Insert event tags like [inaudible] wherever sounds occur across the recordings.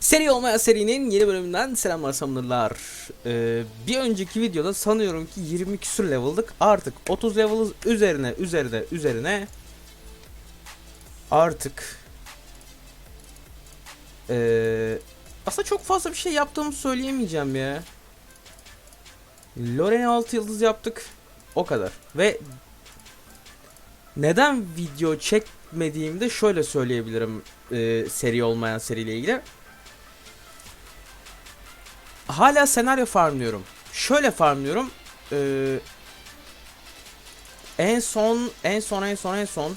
Seri olmayan serinin yeni bölümünden selamlar samırlar. Ee, bir önceki videoda sanıyorum ki 20 küsür level'dık. Artık 30 level'ız üzerine üzerine üzerine artık ee, aslında çok fazla bir şey yaptığımı söyleyemeyeceğim ya. Loren'e 6 yıldız yaptık. O kadar. Ve neden video çekmediğimde şöyle söyleyebilirim ee, seri olmayan seriyle ilgili. Hala senaryo farmlıyorum. Şöyle farmlıyorum. Ee, en son, en son, en son, en son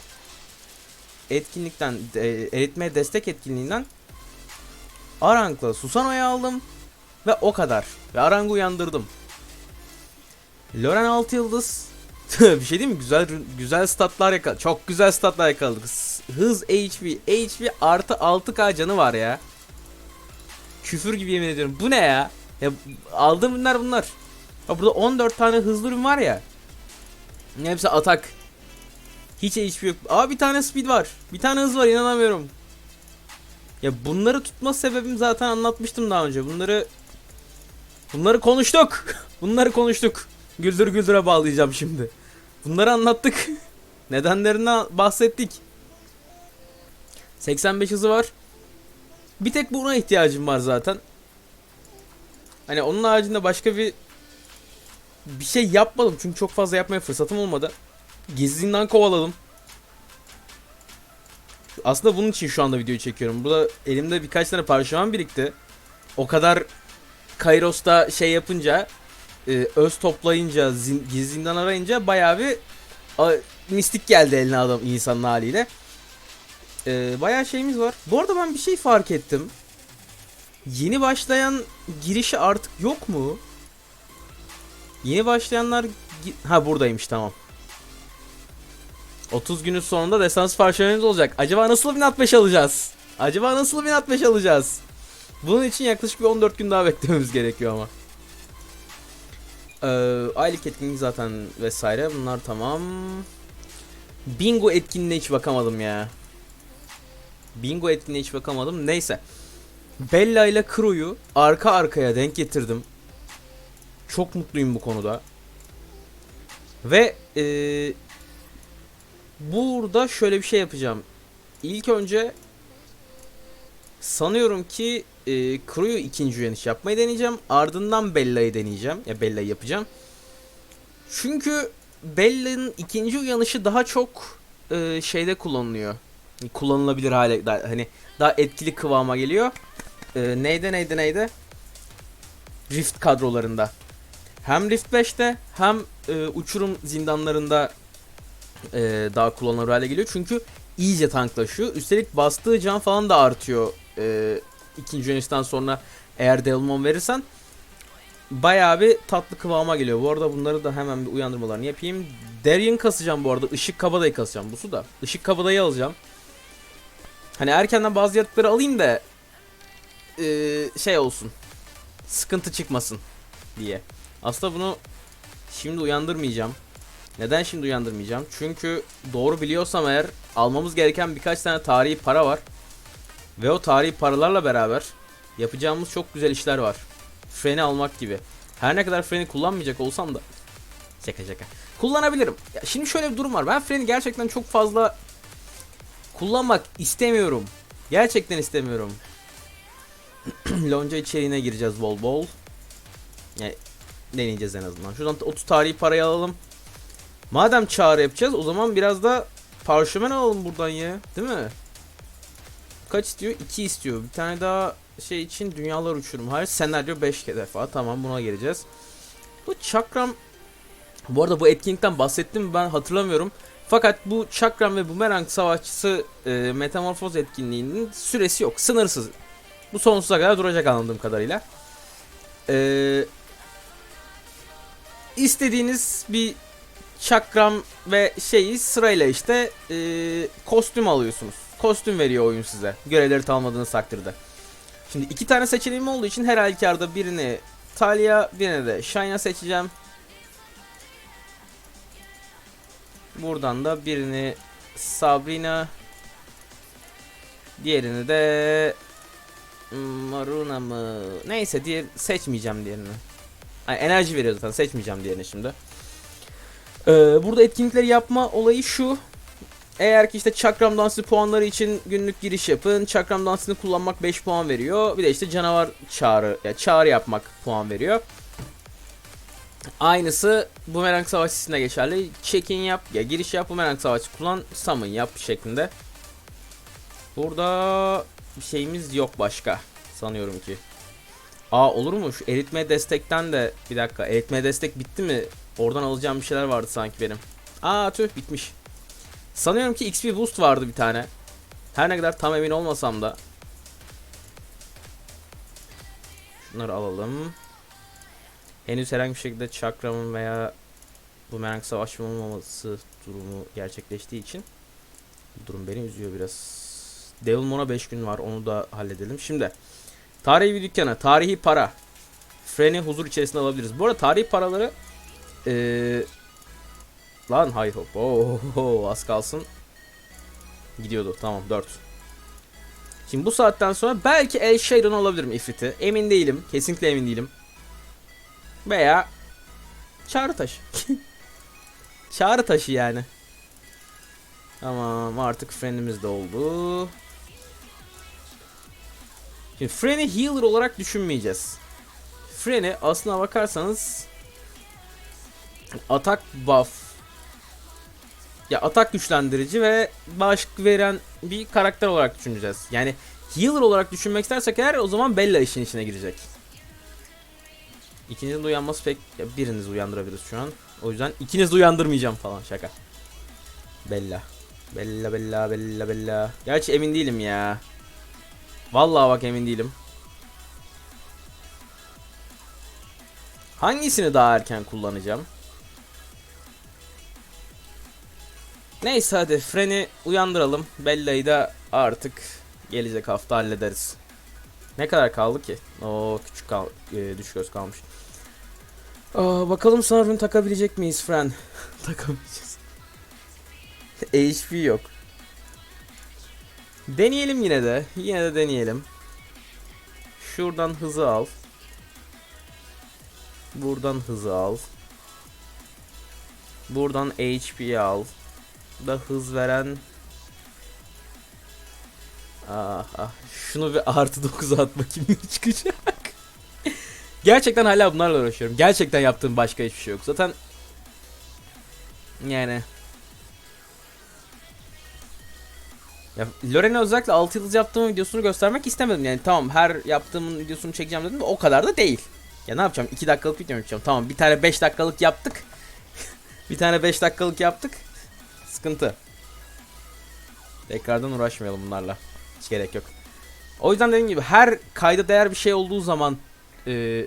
etkinlikten, e, eritmeye destek etkinliğinden Arank'la Susano'yu aldım ve o kadar. Ve Arank'ı uyandırdım. Loren 6 yıldız. [laughs] bir şey değil mi? Güzel güzel statlar yakaladık. Çok güzel statlar yakaladık. Hız HP, HP artı 6k canı var ya. Küfür gibi yemin ediyorum. Bu ne ya? Ya aldığım ürünler bunlar. Ha burada 14 tane hızlı ürün var ya. Hepsi atak. Hiç HP yok. Aa bir tane speed var. Bir tane hız var inanamıyorum. Ya bunları tutma sebebim zaten anlatmıştım daha önce. Bunları Bunları konuştuk. [laughs] Bunları konuştuk. Güldür güldüre bağlayacağım şimdi. Bunları anlattık. [laughs] Nedenlerinden bahsettik. 85 hızı var. Bir tek buna ihtiyacım var zaten. Hani onun haricinde başka bir bir şey yapmadım çünkü çok fazla yapmaya fırsatım olmadı. Gizlinden kovaladım. Aslında bunun için şu anda videoyu çekiyorum. Burada elimde birkaç tane parşömen birikti. O kadar Kairos'ta şey yapınca e, öz toplayınca zin, gizlinden arayınca bayağı bir a, mistik geldi eline adam insanın haliyle. E, bayağı şeyimiz var. Bu arada ben bir şey fark ettim. Yeni başlayan girişi artık yok mu? Yeni başlayanlar ha buradaymış tamam. 30 günün sonunda desans parçalarımız olacak. Acaba nasıl 1065 alacağız? Acaba nasıl 1065 alacağız? Bunun için yaklaşık bir 14 gün daha beklememiz gerekiyor ama. Ee, aylık etkinlik zaten vesaire bunlar tamam. Bingo etkinliğine hiç bakamadım ya. Bingo etkinliğine hiç bakamadım. Neyse. Bella ile Crew'yu arka arkaya denk getirdim. Çok mutluyum bu konuda. Ve eee burada şöyle bir şey yapacağım. İlk önce sanıyorum ki e, Crew'yu ikinci uyanış yapmayı deneyeceğim. Ardından Bella'yı deneyeceğim. Ya Bella'yı yapacağım. Çünkü Bella'nın ikinci uyanışı daha çok e, şeyde kullanılıyor. Kullanılabilir hale daha, hani daha etkili kıvama geliyor. E, neyde neyde neyde? Rift kadrolarında. Hem Rift 5'te hem e, uçurum zindanlarında e, daha kullanılır hale geliyor. Çünkü iyice tanklaşıyor. Üstelik bastığı can falan da artıyor. E, ikinci yönüşten sonra eğer Delmon verirsen bayağı bir tatlı kıvama geliyor. Bu arada bunları da hemen bir uyandırmalarını yapayım. Darien kasacağım bu arada. Işık kabadayı kasacağım. Bu su da. Işık kabadayı alacağım. Hani erkenden bazı yaratıkları alayım da e, şey olsun. Sıkıntı çıkmasın diye. Aslında bunu şimdi uyandırmayacağım. Neden şimdi uyandırmayacağım? Çünkü doğru biliyorsam eğer almamız gereken birkaç tane tarihi para var. Ve o tarihi paralarla beraber yapacağımız çok güzel işler var. Freni almak gibi. Her ne kadar freni kullanmayacak olsam da şaka şaka. Kullanabilirim. Ya şimdi şöyle bir durum var. Ben freni gerçekten çok fazla kullanmak istemiyorum. Gerçekten istemiyorum. [clears throat] Lonca içeriğine gireceğiz bol bol. Yani deneyeceğiz en azından. Şuradan 30 tarihi parayı alalım. Madem çağrı yapacağız o zaman biraz da parşömen alalım buradan ya. Değil mi? Kaç istiyor? 2 istiyor. Bir tane daha şey için dünyalar uçurum. Hayır senaryo 5 defa. Tamam buna geleceğiz. Bu çakram bu arada bu etkinlikten bahsettim mi ben hatırlamıyorum. Fakat bu çakram ve bumerang savaşçısı e, metamorfoz etkinliğinin süresi yok. Sınırsız. Bu sonsuza kadar duracak anladığım kadarıyla. Eee istediğiniz bir çakram ve şeyi sırayla işte e, kostüm alıyorsunuz. Kostüm veriyor oyun size. Görevleri tamamladığınız takdirde. Şimdi iki tane seçeneğim olduğu için her halükarda birini Talia, birini de Shayna seçeceğim. Buradan da birini Sabrina, diğerini de Maruna mı? Neyse diğer seçmeyeceğim diğerini. Ay, enerji veriyor zaten seçmeyeceğim diğerini şimdi. Ee, burada etkinlikleri yapma olayı şu. Eğer ki işte çakram dansı puanları için günlük giriş yapın. Çakram dansını kullanmak 5 puan veriyor. Bir de işte canavar çağrı, ya çağrı yapmak puan veriyor. Aynısı bumerang savaşçısına geçerli. Check-in yap, ya giriş yap, bumerang savaşçı kullan, summon yap şeklinde. Burada bir şeyimiz yok başka. Sanıyorum ki. Aa olur mu? Şu eritme destekten de bir dakika. Eritme destek bitti mi? Oradan alacağım bir şeyler vardı sanki benim. Aa tüh bitmiş. Sanıyorum ki XP boost vardı bir tane. Her ne kadar tam emin olmasam da. Şunları alalım. Henüz herhangi bir şekilde çakramın veya bu merak savaşım olmaması durumu gerçekleştiği için bu durum beni üzüyor biraz. Devilmon'a 5 gün var onu da halledelim. Şimdi tarihi bir dükkana, tarihi para. Freni huzur içerisinde alabiliriz. Bu arada tarihi paraları eee Lan hayır hop. Oo, az kalsın. Gidiyordu. Tamam 4. Şimdi bu saatten sonra belki El Sharon alabilirim Ifrit'i. Emin değilim. Kesinlikle emin değilim. Veya Çağrı taşı. [laughs] Çağrı taşı yani. Tamam artık frenimiz de oldu. Şimdi freni healer olarak düşünmeyeceğiz. Freni aslına bakarsanız atak buff ya atak güçlendirici ve bağışık veren bir karakter olarak düşüneceğiz. Yani healer olarak düşünmek istersek eğer o zaman Bella işin içine girecek. İkinizin de uyanması pek ya biriniz uyandırabiliriz şu an. O yüzden ikiniz uyandırmayacağım falan şaka. Bella. Bella Bella Bella Bella. Gerçi emin değilim ya. Vallahi bak emin değilim. Hangisini daha erken kullanacağım? Neyse hadi freni uyandıralım. Bella'yı da artık gelecek hafta hallederiz. Ne kadar kaldı ki? O küçük kal e, düş göz kalmış. Aa, bakalım ürün takabilecek miyiz Fren? [laughs] Takamayacağız. [laughs] HP yok. Deneyelim yine de. Yine de deneyelim. Şuradan hızı al. Buradan hızı al. Buradan HP al da hız veren Ah ah şunu bir artı 9'a at bakayım ne çıkacak. [laughs] Gerçekten hala bunlarla uğraşıyorum. Gerçekten yaptığım başka hiçbir şey yok. Zaten yani ya Loren'e özellikle 6 yıldız yaptığım videosunu göstermek istemedim. Yani tamam her yaptığımın videosunu çekeceğim dedim de o kadar da değil. Ya ne yapacağım? 2 dakikalık video yapacağım? Tamam bir tane 5 dakikalık yaptık. [laughs] bir tane 5 dakikalık yaptık. Sıkıntı. Tekrardan uğraşmayalım bunlarla. Hiç gerek yok. O yüzden dediğim gibi her kayda değer bir şey olduğu zaman e,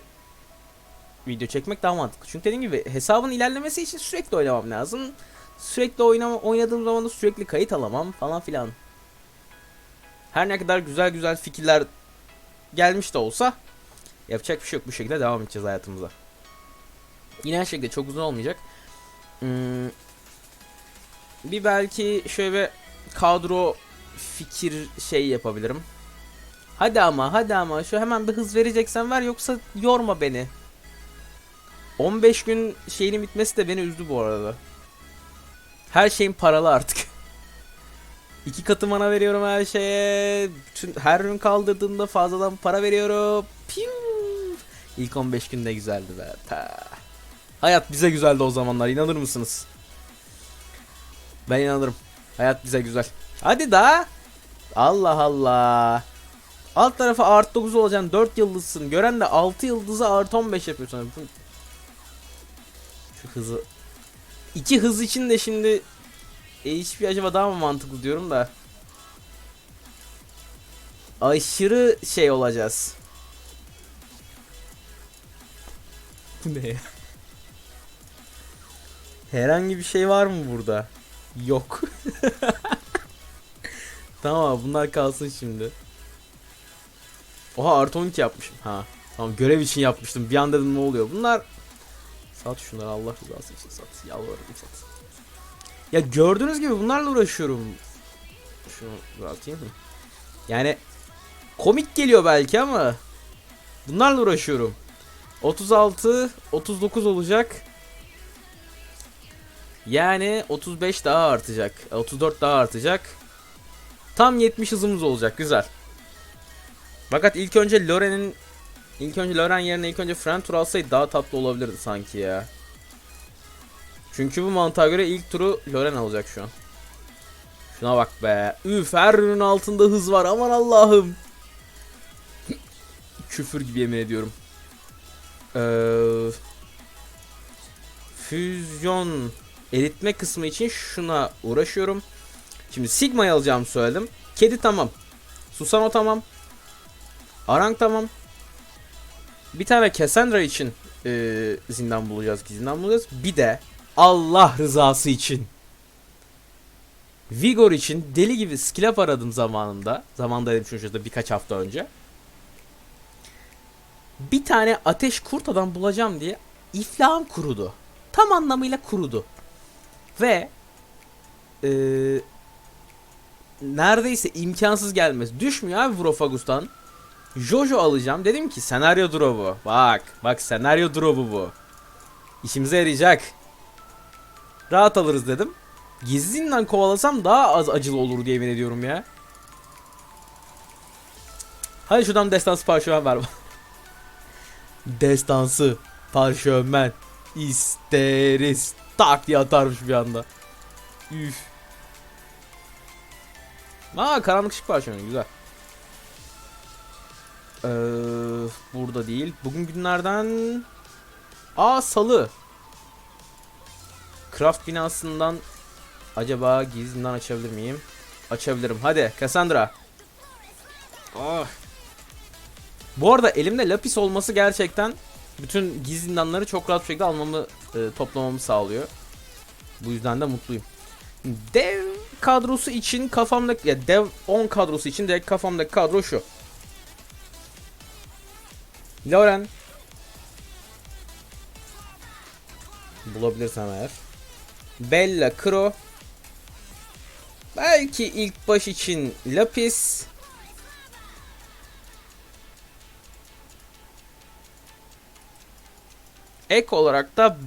video çekmek daha mantıklı. Çünkü dediğim gibi hesabın ilerlemesi için sürekli oynamam lazım. Sürekli oynama, oynadığım zaman da sürekli kayıt alamam falan filan. Her ne kadar güzel güzel fikirler gelmiş de olsa yapacak bir şey yok. Bu şekilde devam edeceğiz hayatımıza. Yine her şekilde çok uzun olmayacak. Hmm, bir belki şöyle kadro fikir şey yapabilirim. Hadi ama hadi ama şu hemen bir hız vereceksen ver yoksa yorma beni. 15 gün şeyinin bitmesi de beni üzdü bu arada. Her şeyin paralı artık. İki katı mana veriyorum her şeye. Bütün, her ürün kaldırdığımda fazladan para veriyorum. Piu. İlk 15 gün ne güzeldi be. Ta. Hayat bize güzeldi o zamanlar inanır mısınız? Ben inanırım. Hayat bize güzel. Hadi da. Allah Allah. Alt tarafa artı 9 olacaksın 4 yıldızsın. Gören de 6 yıldızı artı 15 yapıyorsun. Şu hızı. İki hız için de şimdi HP acaba daha mı mantıklı diyorum da. Aşırı şey olacağız. Bu ne ya? Herhangi bir şey var mı burada? Yok. [laughs] tamam bunlar kalsın şimdi. Oha artı 12 yapmışım. Ha. Tamam görev için yapmıştım. Bir anda dedim ne oluyor? Bunlar Sat şunları Allah rızası için sat. Yalvarırım sat. Ya gördüğünüz gibi bunlarla uğraşıyorum. Şunu düzelteyim mi? Yani Komik geliyor belki ama bunlarla uğraşıyorum. 36, 39 olacak. Yani 35 daha artacak. E, 34 daha artacak. Tam 70 hızımız olacak. Güzel. Fakat ilk önce Loren'in ilk önce Loren yerine ilk önce Fren tur alsaydı daha tatlı olabilirdi sanki ya. Çünkü bu mantığa göre ilk turu Loren alacak şu an. Şuna bak be. Üf her ürünün altında hız var. Aman Allah'ım. [clears throat] Küfür gibi yemin ediyorum. Ee, füzyon eritme kısmı için şuna uğraşıyorum. Şimdi Sigma'yı alacağımı söyledim. Kedi tamam. Susano tamam. Arang tamam. Bir tane Cassandra için e, zindan bulacağız. Zindan bulacağız. Bir de Allah rızası için Vigor için deli gibi skill up aradım zamanında. Zamanında dedim çünkü şurada birkaç hafta önce. Bir tane ateş kurt adam bulacağım diye iflahım kurudu. Tam anlamıyla kurudu. Ve eee neredeyse imkansız gelmez. Düşmüyor abi Vrofagus'tan. Jojo alacağım. Dedim ki senaryo drop'u. Bak. Bak senaryo drop'u bu. İşimize yarayacak. Rahat alırız dedim. Gizlinden kovalasam daha az acılı olur diye emin ediyorum ya. Hadi şuradan destansı parşömen ver. [laughs] destansı parşömen isteriz. Tak diye atarmış bir anda. Üf. Aa karanlık ışık parçalanıyor güzel. Ee, burada değil. Bugün günlerden... Aa salı. Craft binasından acaba gizlinden açabilir miyim? Açabilirim. Hadi Cassandra. Ah. Bu arada elimde lapis olması gerçekten bütün gizlindanları çok rahat bir şekilde almamı, e, toplamamı sağlıyor. Bu yüzden de mutluyum. Dev kadrosu için kafamdaki ya dev 10 kadrosu için direkt kafamdaki kadro şu. Loren bulabilirsem eğer. Bella Kro Belki ilk baş için Lapis Ek olarak da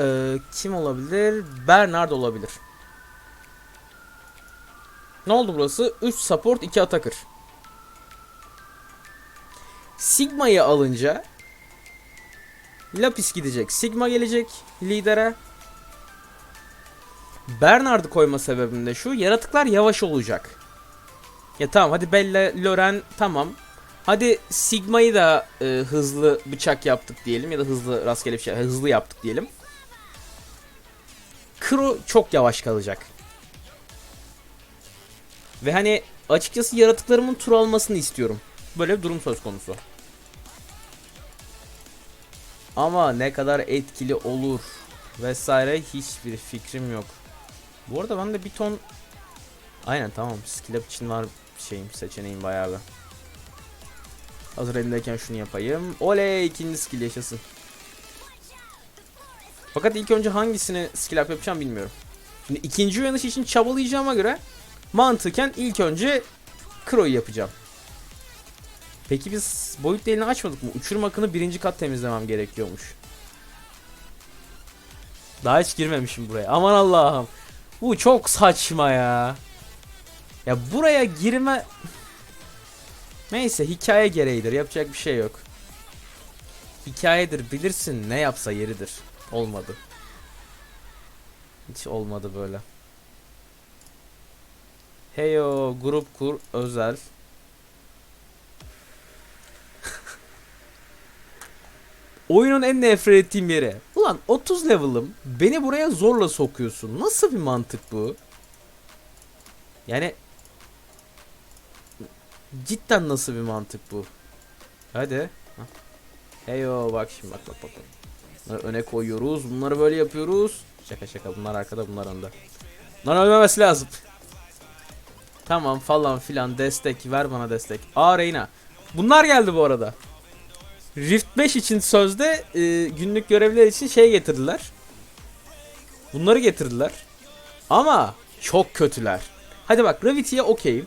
e, kim olabilir? Bernard olabilir. Ne oldu burası? 3 support 2 attacker. Sigma'yı alınca Lapis gidecek. Sigma gelecek lidere. Bernard'ı koyma sebebim de şu. Yaratıklar yavaş olacak. Ya tamam hadi Bella, Loren tamam. Hadi Sigma'yı da e, hızlı bıçak yaptık diyelim ya da hızlı rastgele bir şey hızlı yaptık diyelim. Kro çok yavaş kalacak. Ve hani açıkçası yaratıklarımın tur almasını istiyorum. Böyle bir durum söz konusu. Ama ne kadar etkili olur vesaire hiçbir fikrim yok. Bu arada ben de bir ton Aynen tamam skill up için var şeyim seçeneğim bayağı bir. Hazır elimdeyken şunu yapayım. Oley ikinci skill yaşasın. Fakat ilk önce hangisini skill up yapacağım bilmiyorum. Şimdi ikinci uyanış için çabalayacağıma göre mantıken ilk önce Kro'yu yapacağım. Peki biz boyut değerini açmadık mı? Uçurum akını birinci kat temizlemem gerekiyormuş. Daha hiç girmemişim buraya. Aman Allah'ım. Bu çok saçma ya. Ya buraya girme... Neyse hikaye gereğidir. Yapacak bir şey yok. Hikayedir bilirsin ne yapsa yeridir. Olmadı. Hiç olmadı böyle. Heyo grup kur özel. Oyunun en nefret ettiğim yeri. Ulan 30 level'ım beni buraya zorla sokuyorsun. Nasıl bir mantık bu? Yani cidden nasıl bir mantık bu? Hadi. Heyo bak şimdi bak bak. bak. Bunları öne koyuyoruz. Bunları böyle yapıyoruz. Şaka şaka bunlar arkada bunlar önde. Bunlar ölmemesi lazım. Tamam falan filan destek ver bana destek. Aa Reyna. Bunlar geldi bu arada. Rift 5 için sözde e, günlük görevler için şey getirdiler. Bunları getirdiler. Ama çok kötüler. Hadi bak Gravity'ye okeyim.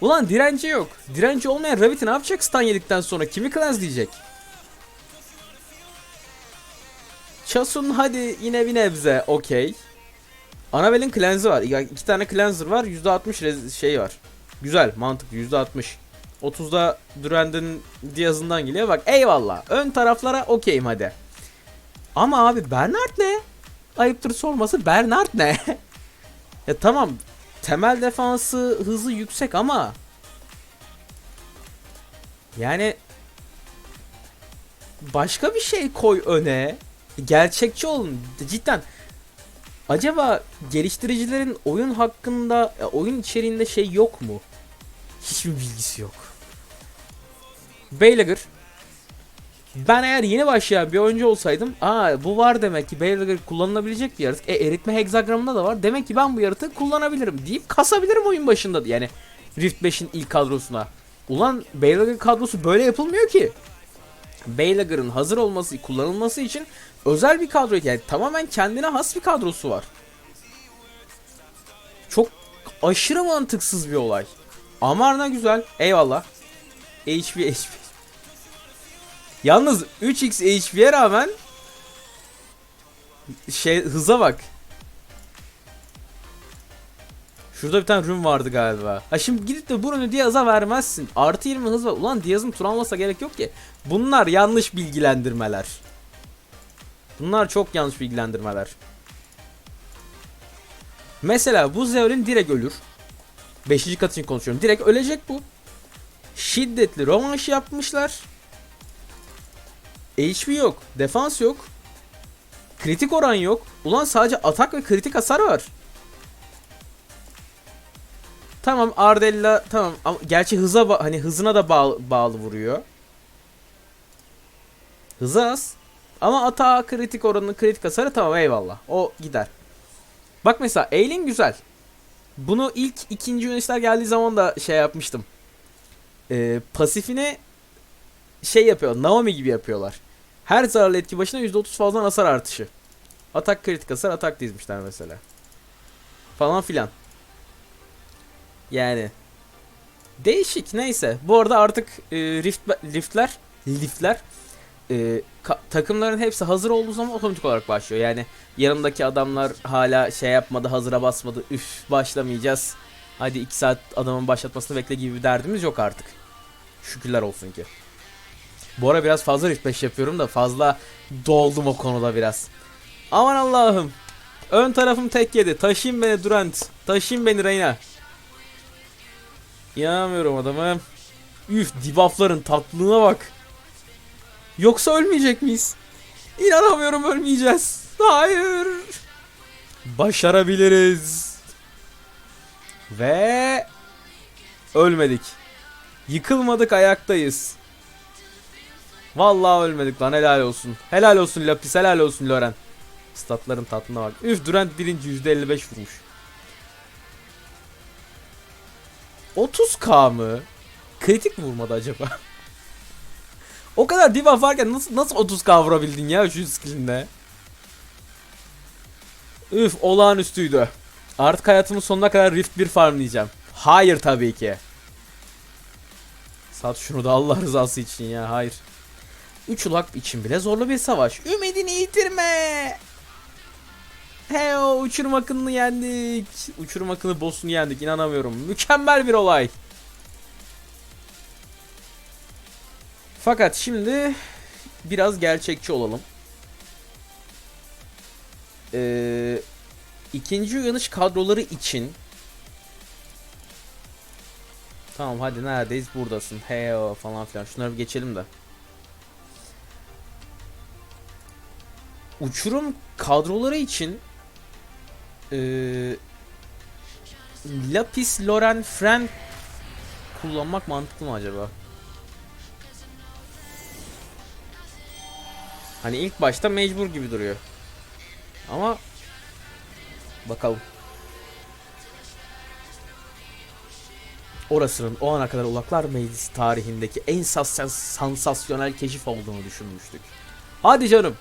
Ulan direnci yok. Direnci olmayan Rabbit'i ne yapacak stun yedikten sonra? Kimi cleanse diyecek? Chasun hadi yine bir nebze okey. Annabelle'in cleanse'ı var. İki tane cleanser var. %60 rez- şey var. Güzel mantıklı %60. 30'da Durand'ın Diaz'ından geliyor. Bak eyvallah. Ön taraflara okeyim hadi. Ama abi Bernard ne? Ayıptır sorması Bernard ne? [laughs] ya tamam temel defansı hızı yüksek ama yani başka bir şey koy öne. Gerçekçi olun. Cidden. Acaba geliştiricilerin oyun hakkında, e, oyun içeriğinde şey yok mu? Hiçbir bilgisi yok. Beylager. Ben eğer yeni başlayan bir oyuncu olsaydım, aa bu var demek ki Beylager kullanılabilecek bir yaratık. E eritme hexagramında da var. Demek ki ben bu yaratığı kullanabilirim deyip kasabilirim oyun başında. Yani Rift 5'in ilk kadrosuna. Ulan Beylager kadrosu böyle yapılmıyor ki. Beylager'ın hazır olması, kullanılması için özel bir kadro yani tamamen kendine has bir kadrosu var. Çok aşırı mantıksız bir olay. Amarna güzel. Eyvallah. HP HP. Yalnız 3x HP'ye rağmen şey hıza bak. Şurada bir tane rune vardı galiba. Ha şimdi gidip de bunu Diaz'a vermezsin. Artı 20 hız var. Ulan Diaz'ın Turanlas'a gerek yok ki. Bunlar yanlış bilgilendirmeler. Bunlar çok yanlış bilgilendirmeler. Mesela bu Zeolin direkt ölür. 5. kat için konuşuyorum. Direkt ölecek bu. Şiddetli rövanş yapmışlar. HP yok. Defans yok. Kritik oran yok. Ulan sadece atak ve kritik hasar var. Tamam Ardella tamam ama gerçi hıza hani hızına da bağlı, bağlı vuruyor. Hızı az. Ama atağa kritik oranı kritik hasarı tamam eyvallah. O gider. Bak mesela Ailin güzel. Bunu ilk ikinci yöneticiler geldiği zaman da şey yapmıştım. Ee, pasifine şey yapıyor. Naomi gibi yapıyorlar. Her zararlı etki başına %30 fazla hasar artışı. Atak kritik hasar atak dizmişler mesela. Falan filan. Yani değişik neyse. Bu arada artık e, rift liftler liftler e, takımların hepsi hazır olduğu zaman otomatik olarak başlıyor. Yani yanındaki adamlar hala şey yapmadı, hazıra basmadı. Üf başlamayacağız. Hadi 2 saat adamın başlatmasını bekle gibi bir derdimiz yok artık. Şükürler olsun ki. Bu ara biraz fazla 5 yapıyorum da fazla doldum o konuda biraz. Aman Allah'ım. Ön tarafım tek yedi. Taşıyın beni Durant. Taşıyın beni Reyna. İnanamıyorum adamım. Üf debuffların tatlılığına bak. Yoksa ölmeyecek miyiz? İnanamıyorum ölmeyeceğiz. Hayır. Başarabiliriz. Ve ölmedik. Yıkılmadık ayaktayız. Vallahi ölmedik lan helal olsun. Helal olsun Lapis helal olsun Loren. Statların tatlına bak. Üf Durant birinci %55 vurmuş. 30k mı? Kritik mi vurmadı acaba? [laughs] o kadar debuff varken nasıl nasıl 30k vurabildin ya şu skillinde? Üf olağanüstüydü. Artık hayatımın sonuna kadar Rift 1 farmlayacağım. Hayır tabii ki. Sat şunu da Allah rızası için ya hayır. Üç ulak için bile zorlu bir savaş. Ümidini yitirme. Heo uçurum akını yendik. Uçurum akını boss'unu yendik inanamıyorum. Mükemmel bir olay. Fakat şimdi biraz gerçekçi olalım. Ee, ikinci uyanış kadroları için Tamam hadi neredeyiz buradasın. Heo falan filan. Şunları bir geçelim de. Uçurum kadroları için ee, Lapis, Loren, Fren kullanmak mantıklı mı acaba? Hani ilk başta mecbur gibi duruyor. Ama bakalım. Orasının o ana kadar Ulaklar Meclisi tarihindeki en sas- sansasyonel keşif olduğunu düşünmüştük. Hadi canım.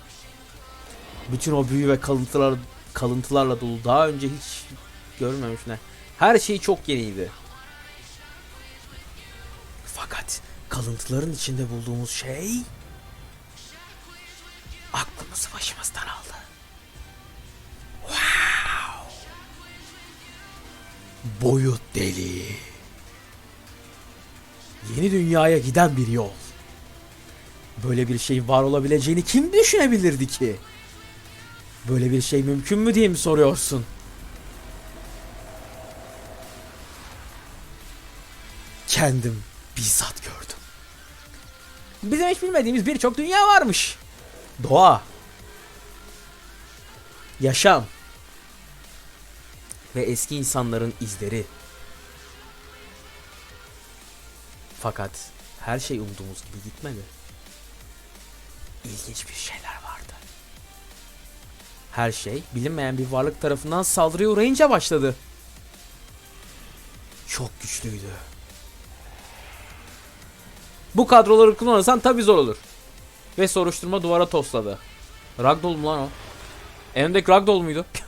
Bütün o büyü ve kalıntılar kalıntılarla dolu daha önce hiç görmemiş ne. Her şey çok yeniydi. kalıntıların içinde bulduğumuz şey aklımızı başımızdan aldı. Boyut deliği. Yeni dünyaya giden bir yol. Böyle bir şey var olabileceğini kim düşünebilirdi ki? Böyle bir şey mümkün mü diye mi soruyorsun? Kendim bizzat gördüm. Bizim hiç bilmediğimiz birçok dünya varmış. Doğa. Yaşam. Ve eski insanların izleri. Fakat her şey umduğumuz gibi gitmedi. İlginç bir şeyler vardı. Her şey bilinmeyen bir varlık tarafından saldırıya uğrayınca başladı. Çok güçlüydü. Bu kadroları kullanırsan tabi zor olur. Ve soruşturma duvara tosladı. Ragdoll mu lan o? Elimdeki Ragdoll muydu? [laughs]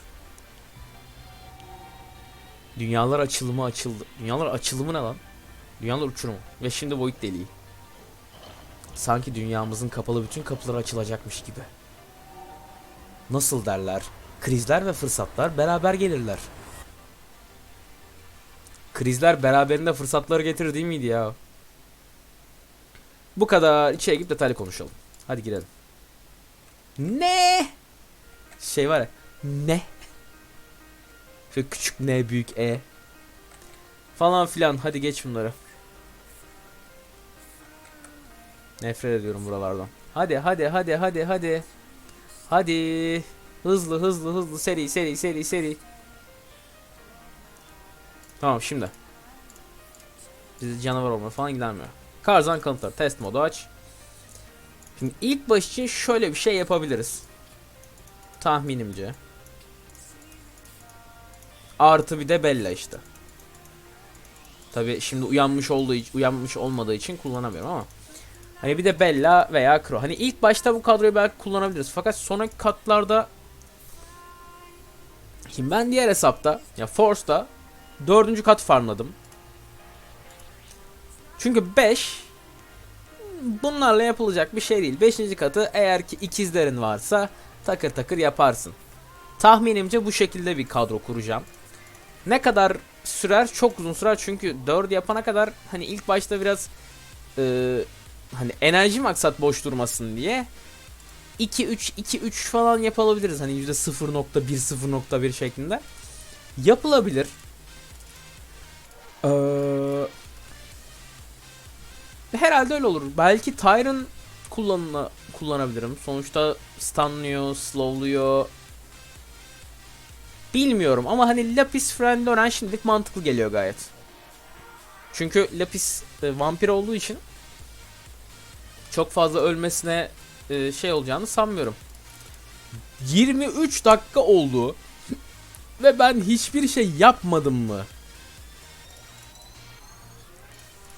Dünyalar açılımı açıldı. Dünyalar açılımı ne lan? Dünyalar uçurumu. Ve şimdi boyut deliği. Sanki dünyamızın kapalı bütün kapıları açılacakmış gibi. Nasıl derler? Krizler ve fırsatlar beraber gelirler. Krizler beraberinde fırsatları getirir değil miydi ya? Bu kadar içeri girip detaylı konuşalım. Hadi girelim. Ne? Şey var ya. Ne? Şöyle küçük ne büyük e. Falan filan. Hadi geç bunları. Nefret ediyorum buralardan. Hadi hadi hadi hadi hadi. Hadi. Hızlı hızlı hızlı seri seri seri seri. Tamam şimdi. Bizi canavar olma falan ilgilenmiyor. Karzan kanıtları test modu aç. Şimdi ilk baş için şöyle bir şey yapabiliriz. Tahminimce. Artı bir de Bella işte. Tabi şimdi uyanmış olduğu uyanmış olmadığı için kullanamıyorum ama. Hani bir de Bella veya Crow. Hani ilk başta bu kadroyu belki kullanabiliriz. Fakat sonraki katlarda Şimdi ben diğer hesapta ya Force'da dördüncü kat farmladım. Çünkü 5 bunlarla yapılacak bir şey değil. Beşinci katı eğer ki ikizlerin varsa takır takır yaparsın. Tahminimce bu şekilde bir kadro kuracağım. Ne kadar sürer? Çok uzun sürer çünkü 4 yapana kadar hani ilk başta biraz e, hani enerji maksat boş durmasın diye 2 3 2 3 falan yapabiliriz hani %0.1 0.1 şeklinde. Yapılabilir. Eee Herhalde öyle olur. Belki Tyron kullanına, kullanabilirim. Sonuçta stunlıyor, slowluyor. Bilmiyorum ama hani Lapis Friendly şimdilik mantıklı geliyor gayet. Çünkü Lapis e, vampir olduğu için çok fazla ölmesine e, şey olacağını sanmıyorum. 23 dakika oldu [laughs] ve ben hiçbir şey yapmadım mı?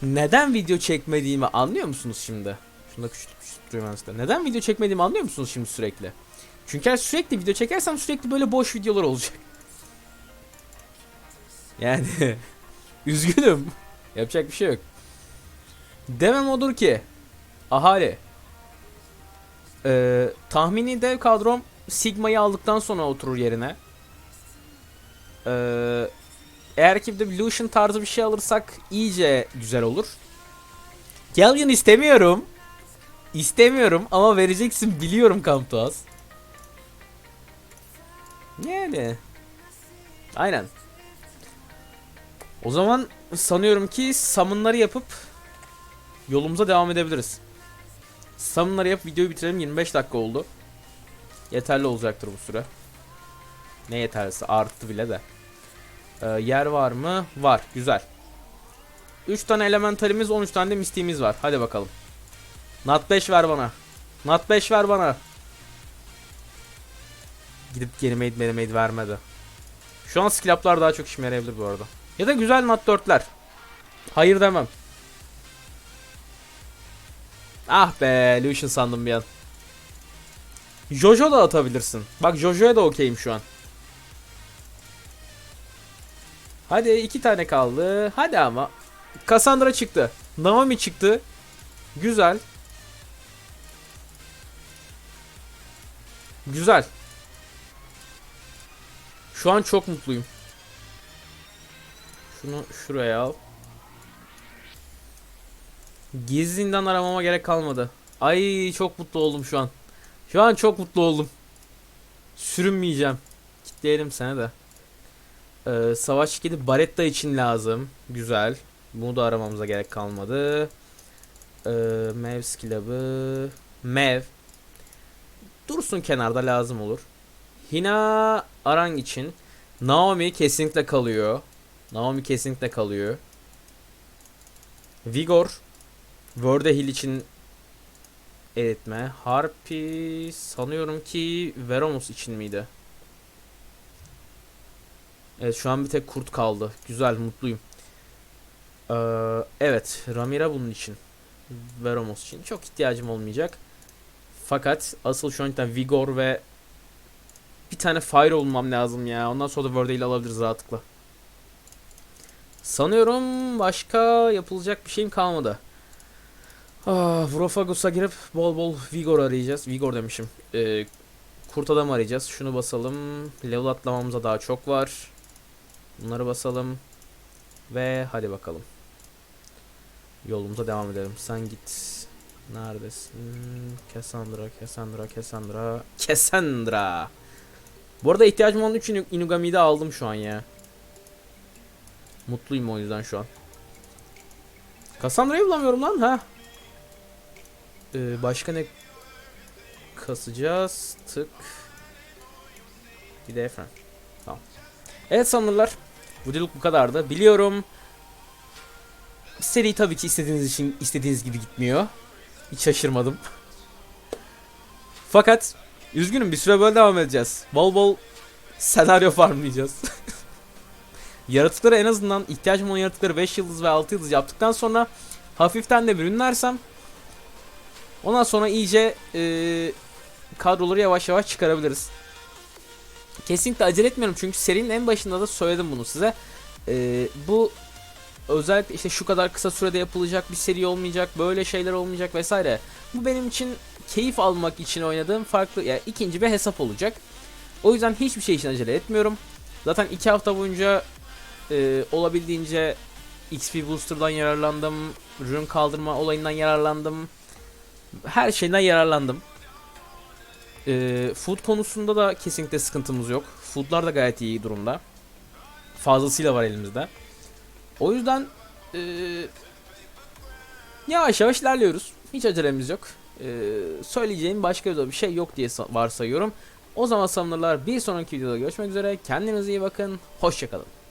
Neden video çekmediğimi anlıyor musunuz şimdi? Şunu da duymanız Neden video çekmediğimi anlıyor musunuz şimdi sürekli? Çünkü eğer sürekli video çekersem sürekli böyle boş videolar olacak. Yani [laughs] üzgünüm. Yapacak bir şey yok. Demem odur ki ahali ee, tahmini dev kadrom Sigma'yı aldıktan sonra oturur yerine. Ee, eğer ki bir Lucian tarzı bir şey alırsak iyice güzel olur. Galleon istemiyorum. İstemiyorum ama vereceksin biliyorum Kamtuaz. Yani. Aynen. O zaman sanıyorum ki summonları yapıp yolumuza devam edebiliriz. Summonları yapıp videoyu bitirelim 25 dakika oldu. Yeterli olacaktır bu süre. Ne yeterlisi arttı bile de. Ee, yer var mı? Var. Güzel. 3 tane elementalimiz 13 tane de mistiğimiz var. Hadi bakalım. Nat 5 ver bana. Nat 5 ver bana. Gidip yeni made made, made vermedi. Şu an skill up'lar daha çok işime yarayabilir bu arada. Ya da güzel nat 4'ler. Hayır demem. Ah be Lucian sandım bir an. Jojo da atabilirsin. Bak Jojo'ya da okeyim şu an. Hadi iki tane kaldı. Hadi ama. Cassandra çıktı. Naomi çıktı. Güzel. Güzel. Şu an çok mutluyum. Şunu şuraya al. Gizlinden aramama gerek kalmadı. Ay çok mutlu oldum şu an. Şu an çok mutlu oldum. Sürünmeyeceğim. Kitleyelim seni de. Ee, savaş kedi Baretta için lazım. Güzel. Bunu da aramamıza gerek kalmadı. Ee, Mev skillabı. Mev. Dursun kenarda lazım olur. Hina Arang için. Naomi kesinlikle kalıyor. Naomi kesinlikle kalıyor. Vigor. Vörde Hill için eritme. Harpy sanıyorum ki Veromus için miydi? Evet şu an bir tek kurt kaldı. Güzel mutluyum. Ee, evet Ramira bunun için. Veromos için. Çok ihtiyacım olmayacak. Fakat asıl şu an Vigor ve bir tane Fire olmam lazım ya. Ondan sonra da Verde ile alabiliriz rahatlıkla. Sanıyorum başka yapılacak bir şeyim kalmadı. Ah, Vrofagus'a girip bol bol Vigor arayacağız. Vigor demişim. Ee, kurt adam arayacağız. Şunu basalım. Level atlamamıza daha çok var. Bunları basalım. Ve hadi bakalım. Yolumuza devam edelim. Sen git. Neredesin? Cassandra, Cassandra, Cassandra. Cassandra. Bu arada ihtiyacım olduğu için Inugami'yi de aldım şu an ya. Mutluyum o yüzden şu an. Cassandra'yı bulamıyorum lan ha. Ee, başka ne kasacağız? Tık. Bir de Efren. Tamam. Evet sanırlar. Bu videoluk bu kadardı. Biliyorum. Seri tabii ki istediğiniz için istediğiniz gibi gitmiyor. Hiç şaşırmadım. [laughs] Fakat üzgünüm bir süre böyle devam edeceğiz. Bol bol senaryo farmlayacağız. [laughs] Yaratıkları en azından ihtiyacım olan yaratıkları 5 yıldız ve 6 yıldız yaptıktan sonra hafiften de bürünlersem ondan sonra iyice e, kadroları yavaş yavaş çıkarabiliriz. Kesinlikle acele etmiyorum çünkü serinin en başında da söyledim bunu size. E, bu özellikle işte şu kadar kısa sürede yapılacak bir seri olmayacak, böyle şeyler olmayacak vesaire. Bu benim için keyif almak için oynadığım farklı yani ikinci bir hesap olacak. O yüzden hiçbir şey için acele etmiyorum. Zaten iki hafta boyunca e, olabildiğince XP Booster'dan yararlandım. Rune kaldırma olayından yararlandım. Her şeyden yararlandım. E, food konusunda da kesinlikle sıkıntımız yok. Foodlar da gayet iyi durumda. Fazlasıyla var elimizde. O yüzden e, yavaş yavaş ilerliyoruz. Hiç acelemiz yok. E, söyleyeceğim başka bir şey yok diye varsayıyorum. O zaman sanırlar bir sonraki videoda görüşmek üzere. Kendinize iyi bakın. Hoşçakalın.